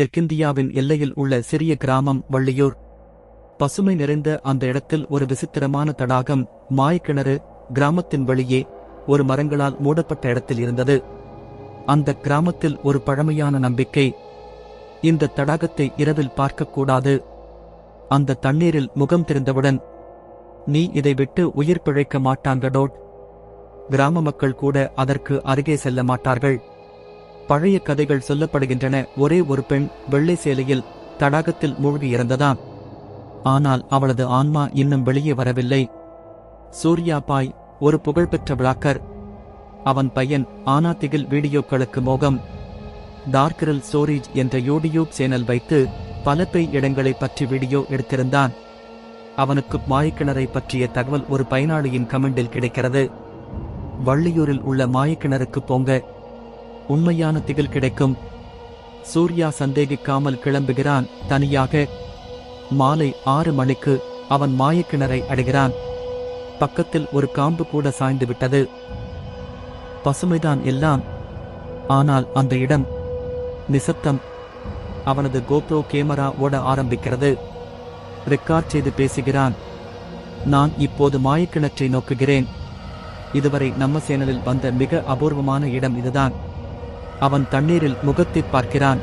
தெற்கிந்தியாவின் எல்லையில் உள்ள சிறிய கிராமம் வள்ளியூர். பசுமை நிறைந்த அந்த இடத்தில் ஒரு விசித்திரமான தடாகம் மாயக்கிணறு கிராமத்தின் வெளியே ஒரு மரங்களால் மூடப்பட்ட இடத்தில் இருந்தது. அந்த கிராமத்தில் ஒரு பழமையான நம்பிக்கை. இந்த தடாகத்தை இரவில் பார்க்கக்கூடாது. அந்த தண்ணீரில் முகம் தெரிந்தவுடன் நீ இதை விட்டு உயிர் பிழைக்க மாட்டாங்கடோட் கிராம மக்கள் கூட அதற்கு அருகே செல்ல மாட்டார்கள். பழைய கதைகள் சொல்லப்படுகின்றன. ஒரே ஒரு பெண் வெள்ளை சேலையில் தடாகத்தில் மூழ்கி இறந்ததாம். ஆனால் அவளது ஆன்மா இன்னும் வெளியே வரவில்லை. சூர்யா பாய் ஒரு புகழ்பெற்ற விளாக்கர் அவன் பையன் ஆனாத்திகில் வீடியோக்களுக்கு மோகம். டார்க்கிரல் ஸ்டோரேஜ் என்ற யூடியூப் சேனல் வைத்து பல பேய் இடங்களை பற்றி வீடியோ எடுத்திருந்தான். அவனுக்கு மாயக்கிணறை பற்றிய தகவல் ஒரு பயனாளியின் கமெண்டில் கிடைக்கிறது. வள்ளியூரில் உள்ள மாயக்கிணறுக்கு போங்க. உண்மையான திகில் கிடைக்கும். சூர்யா சந்தேகிக்காமல் கிளம்புகிறான். தனியாக மாலை ஆறு மணிக்கு அவன் மாயக்கிணறை அடைகிறான். பக்கத்தில் ஒரு காம்பு கூட சாய்ந்து விட்டது. பசுமைதான் எல்லாம். ஆனால் அந்த இடம் நிசப்தம். அவனது கோப்ரோ கேமரா ஓட ஆரம்பிக்கிறது. ரெக்கார்ட் செய்து பேசுகிறான். நான் இப்போது மாயக்கிணற்றை நோக்குகிறேன். இதுவரை நம்ம சேனலில் வந்த மிக அபூர்வமான இடம் இதுதான். அவன் தண்ணீரில் முகத்தை பார்க்கிறான்.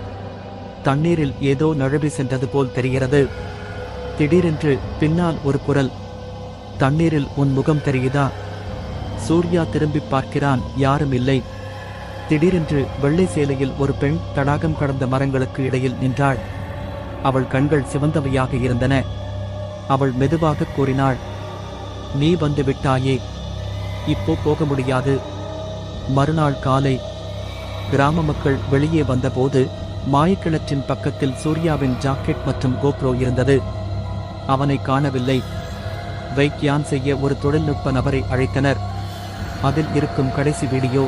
தண்ணீரில் ஏதோ நழுவி சென்றது போல் தெரிகிறது. திடீரென்று பின்னால் ஒரு குரல். தண்ணீரில் உன் முகம் தெரியுதா? சூர்யா திரும்பி பார்க்கிறான் யாரும் இல்லை. திடீரென்று வெள்ளை சேலையில் ஒரு பெண் தடாகம் கடந்த மரங்களுக்கு இடையில் நின்றாள். அவள் கண்கள் சிவந்தவையாக இருந்தன. அவள் மெதுவாக கூறினாள் நீ வந்து விட்டாயே. இப்போ போக முடியாது. மறுநாள் காலை கிராம மக்கள் வெளியே வந்தபோது மாயக்கிணற்றின் பக்கத்தில் சூர்யாவின் ஜாக்கெட் மற்றும் கோப்ரோ இருந்தது. அவனை காணவில்லை. வைக்யான் செய்ய ஒரு தொழில்நுட்ப நபரை அழைத்தனர். அதில் இருக்கும் கடைசி வீடியோ.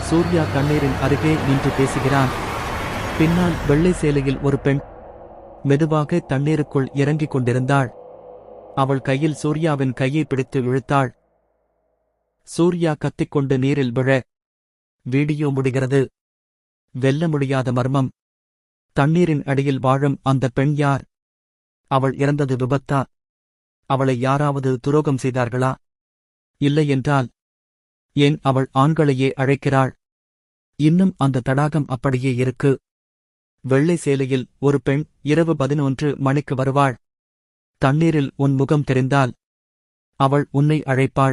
சூர்யா தண்ணீரின் அருகே நின்று பேசுகிறான். பின்னால் வெள்ளை சேலையில் ஒரு பெண் மெதுவாக தண்ணீருக்குள் இறங்கிக் கொண்டிருந்தாள். அவள் கையில் சூர்யாவின் கையை பிடித்து இழுத்தாள். சூர்யா கத்திக்கொண்டு நீரில் விழ வீடியோ முடிகிறது. வெல்ல முடியாத மர்மம். தண்ணீரின் அடியில் வாழும் அந்த பெண் யார்? அவள் இறந்தது விபத்தா? அவளை யாராவது துரோகம் செய்தார்களா? இல்லையென்றால் ஏன் அவள் ஆண்களையே அழைக்கிறாள்? இன்னும் அந்த தடாகம் அப்படியே இருக்கு. வெள்ளை சேலையில் ஒரு பெண் இரவு பதினொன்று மணிக்கு வருவாள். தண்ணீரில் உன் முகம் தெரிந்தால் அவள் உன்னை அழைப்பாள்.